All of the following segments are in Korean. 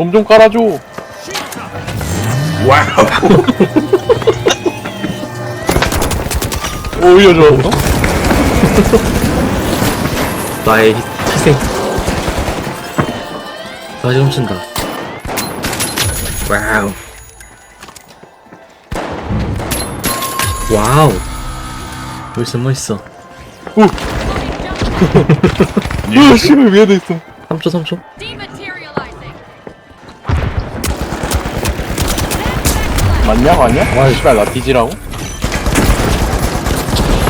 돔 좀 깔아줘. 와우. 올려줘. 나의 희- 희생. 다시 훔친다. 와우. 와우. 멋있어, 멋있어. 으, 씨발 위에도 있어. 3초, 3초. Dematerializing. 맞냐 맞냐? 와 씨발 나 뒤지라고?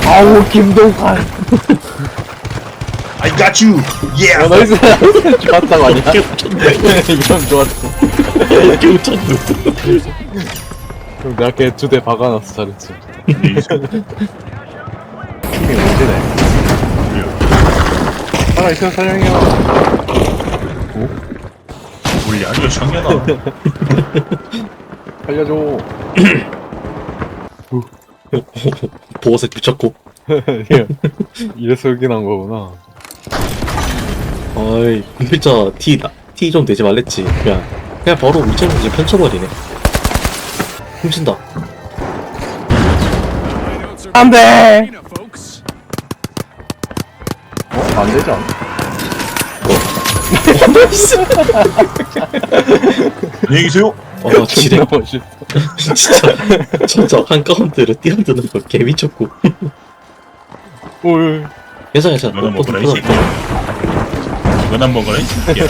아우 김동관. I got you. 어 Yeah. 나이스 나이스 좋았다고 아니야? 이건 좋았어. 이렇게 웃쳤네. 그럼 내가 걔 두 대 박아놨어 잘했지. 킹이 문제네. 살아 있어 사령이야. 우리 아니야 청년아. 살려줘. 보호색 미쳤고. 이래서 여기 난 거구나. 어이, T, 나- T 좀 되지 말랬지. 그냥, 그냥 바로 위점을 이제 펼쳐버리네. 훔친다. 안 돼. 어? 안 되지 않아? 안녕히 계세요. 어, 지뢰. 존나 멋있어. 진짜, 진짜 한가운데로 뛰어드는 거 개미쳤고. 오, 괜찮아, 괜찮아. 너는 또, 또, 먹어라 이 또, 새끼야. 이건 한이 새끼야.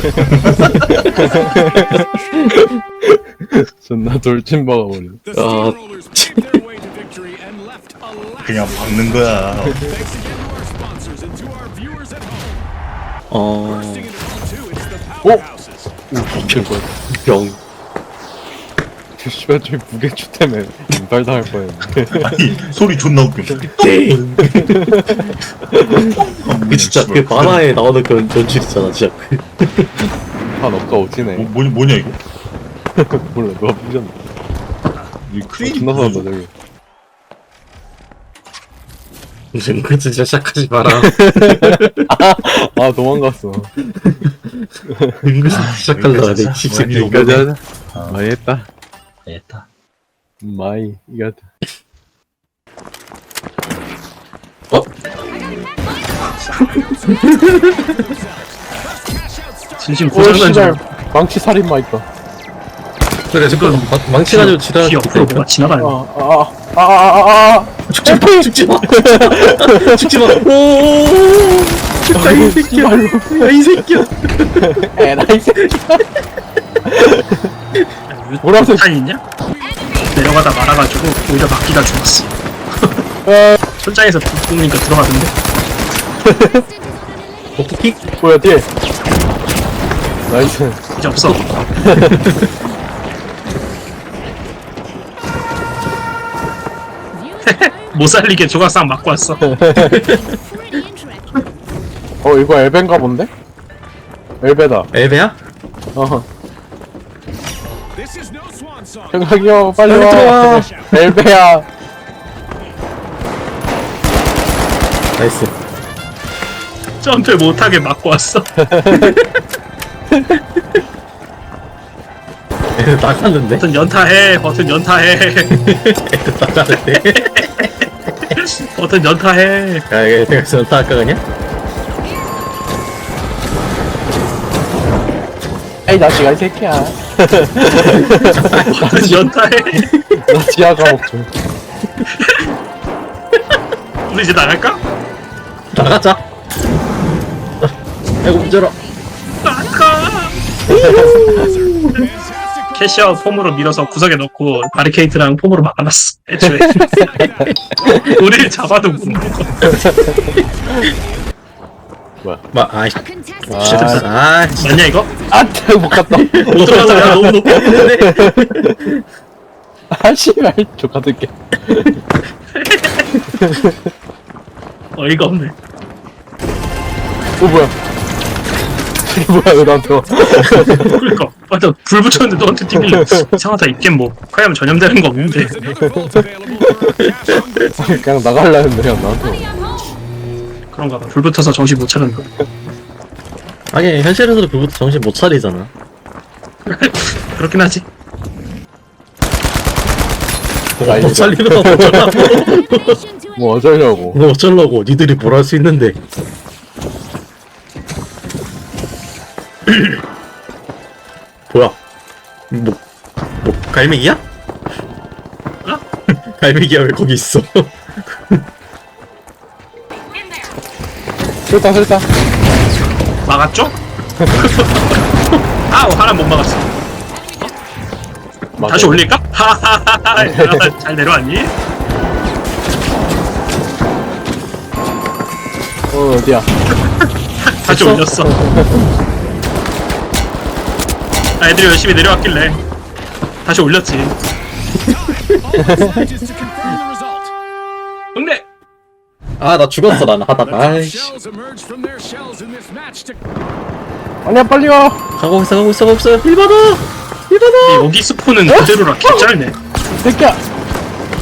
존나 돌진 박아버려. The Uh, Steamrollers paved their way to victory and left a lasting 그냥 박는 거야. thanks again to our sponsors and to our viewers at home. 어, Bursting into powerhouses. 웃길 거야. 병. 씨발 저기 무게추 때문에 인발 당할 뻔했네. 아니 소리 존나 웃겨. 땡. 그 진짜 그 만화에 나오는 그런 연출 있잖아, 진짜. 그한 억가 오지네. 뭐, 뭐 뭐냐 이거? 몰라 누가 부셨나? 이 크레인 존나 사는다 저기. 그 진짜 시작하지 마라. 아 도망갔어. 은근 시작하려고 하네, 이거지 하자. 많이 했다. 됐다. 많이 이거 진심 오 고장난 줄 망치 살인마 있다. 그래, 지금 망치가지고 지랄. 기 옆으로 뭐가 지나가요 아아아아아아 죽지 마, 죽지 마. 죽지 마. 오, 죽다, 이 새끼야. 야, 이 새끼야. 에라 이 새끼야. 뭐라고? 탄 있냐? 내려가다 말아가지고 오히려 막기가 죽었어 아 천장에서 뿜으니까 들어가던데 어떻게? 뭐야 뒤에. 나이스. 이제 없어 못 살리게 조각상 맞고 왔어 어 이거 엘벤가 본데? 엘베다. 엘베야? 어. 생각이 형 빨리 빨리 와. 들어와. 엘베야. 나이스. 점프 못하게 맞고 왔어 애들 나갔는데? 버튼 연타해 버튼 연타해 나갔는데? 버튼 연타해 야, 이게 내가 다 아까 그냥? 에이 나 지가 이 새끼야. 버튼 연타해 나 지하 감옥 좀. 우리 이제 나갈까? 나가자. 아이고, 문제라. 나가 캐시어 폼으로 밀어서 구석에 넣고 바리케이트랑 폼으로 막아놨어. 애초에. 우리를 잡아도 못 먹어. 마, 아이, 아, 아, 맞냐 이거? 안돼 못 갔다. 못 들어가서 야 너무 높게 했는데. 아 씨발. 조카 들게. 어이가 없네. 어 뭐야? 이게 뭐야 왜 나한테 와? 그러니까 맞아 불 붙였는데 너한테 튀길래 이상하다 이게 뭐 과연 전염되는 거 없는데 cash on goods. 그냥 나갈라는데 그냥 나한테 와. 그런가 봐 불 붙어서 정신 못 차리는 거 아니, 현실에서도 그것도 정신 못 차리잖아. 그렇긴 하지. 어, 살리는 거 어쩌려고 뭐 어쩌려고. 뭐 어쩌려고 니들이 뭘 할 수 있는데 뭐야 뭐, 뭐 갈매기야? 갈매기야 왜 거기 있어 슬다 슬다. 막았죠? 아우 하나 못 막았어. 다시 올릴까? 하하하하. 잘 내려왔니? 어 어디야? 다시 됐어? 올렸어. 아, 애들이 열심히 내려왔길래 다시 올렸지. 근데 아 나 죽었어 난 하다가 아이씨 to 아니야 빨리 와. 가고 있어 가고 있어 가고 있어 1번아 1번아 여기 스폰은 그대로라 개쩔네. 새끼야.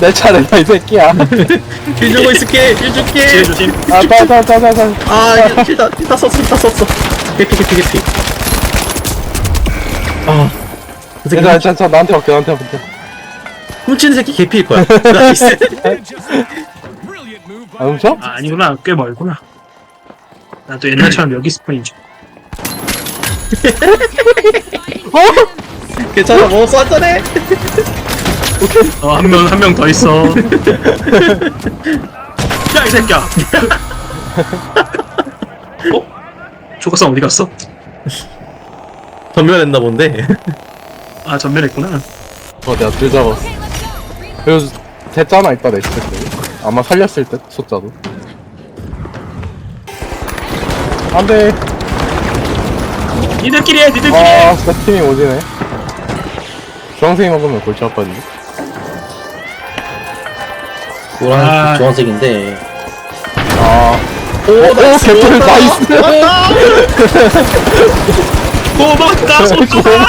내 차례다 이 새끼야. 길 주고 있을게 길 지혜 줄게 조심. 아따따따따따. 아 킬다 킬다 썼어 킬다 썼어 개피 개피 개피 아그 새끼 괜찮아 괜찮아 나한테 맡겨 나한테 맡겨. 훔치는 새끼 개피일 거야 나이스 안 훔쳐? 아, 아니구나. 꽤 멀구나. 나도 옛날처럼 여기 스폰인 줄. 괜찮아 먹었어 한잔해 어, 한 명, 한 명 더 있어. 야, 이 새끼야! 어? 조각상 어디 갔어? 전멸했나 본데 아, 전멸했구나. 어 내가 들 잡았어. 그래서 됐잖아 이따 내 시체 때. 아마 살렸을 듯 숫자도. 안돼. 니들끼리 해, 니들끼리 해! 아 진짜 팀이 오지네. 주황색이 먹으면 골치 아파진데. 노란 아. 주황색인데 아. 오 오 개뿔 나이스. 고맙다, 손톱아!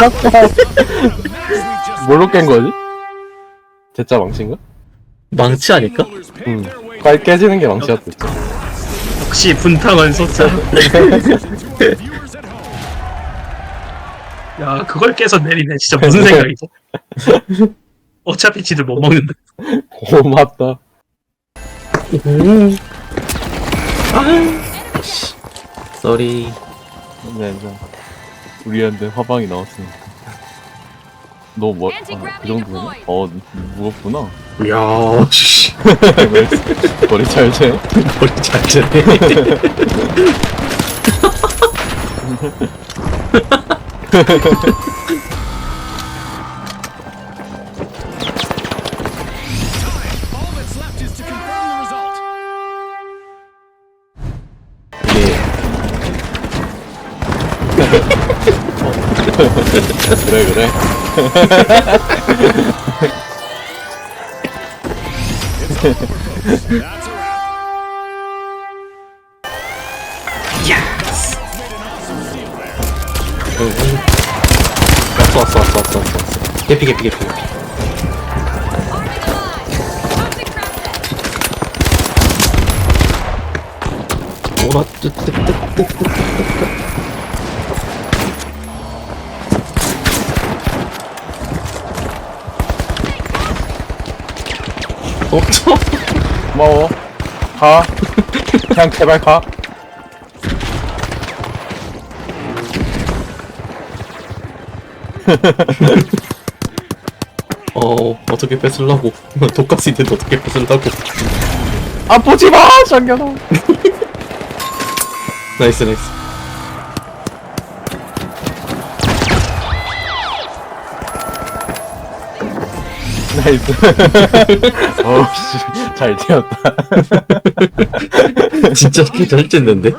뭘로 깬 거지? 대짜 망치인가? 망치 아닐까? 응. 빨리 깨지는 게 망치였다. 역시 분탕은 소자. 야, 그걸 깨서 내리네. 진짜 무슨 생각이지? 어차피 지들 못 먹는다. 고맙다. 쏘리 네, 네. 우리한테 화방이 나왔으니까. 너 뭐, 아, 그 정도네? 어, 무겁구나. 이야 씨 왜, 머리 잘 재? 머리 잘 째네 그래, 그래. 왔어 왔어 왔어 왔어 왔어 개피 개피 개피 개피 오라 뜨뜨뜨뜨뜨뜨 없죠? 고마워. 가. 그냥 제발 가. 어 어떻게 뺏으려고 독가스 있는데 어떻게 뺏으려고 아, 보지 마! 장현아. 나이스 나이스 나이스. 어우, 씨. 잘 뛰었다. 진짜? Today's match.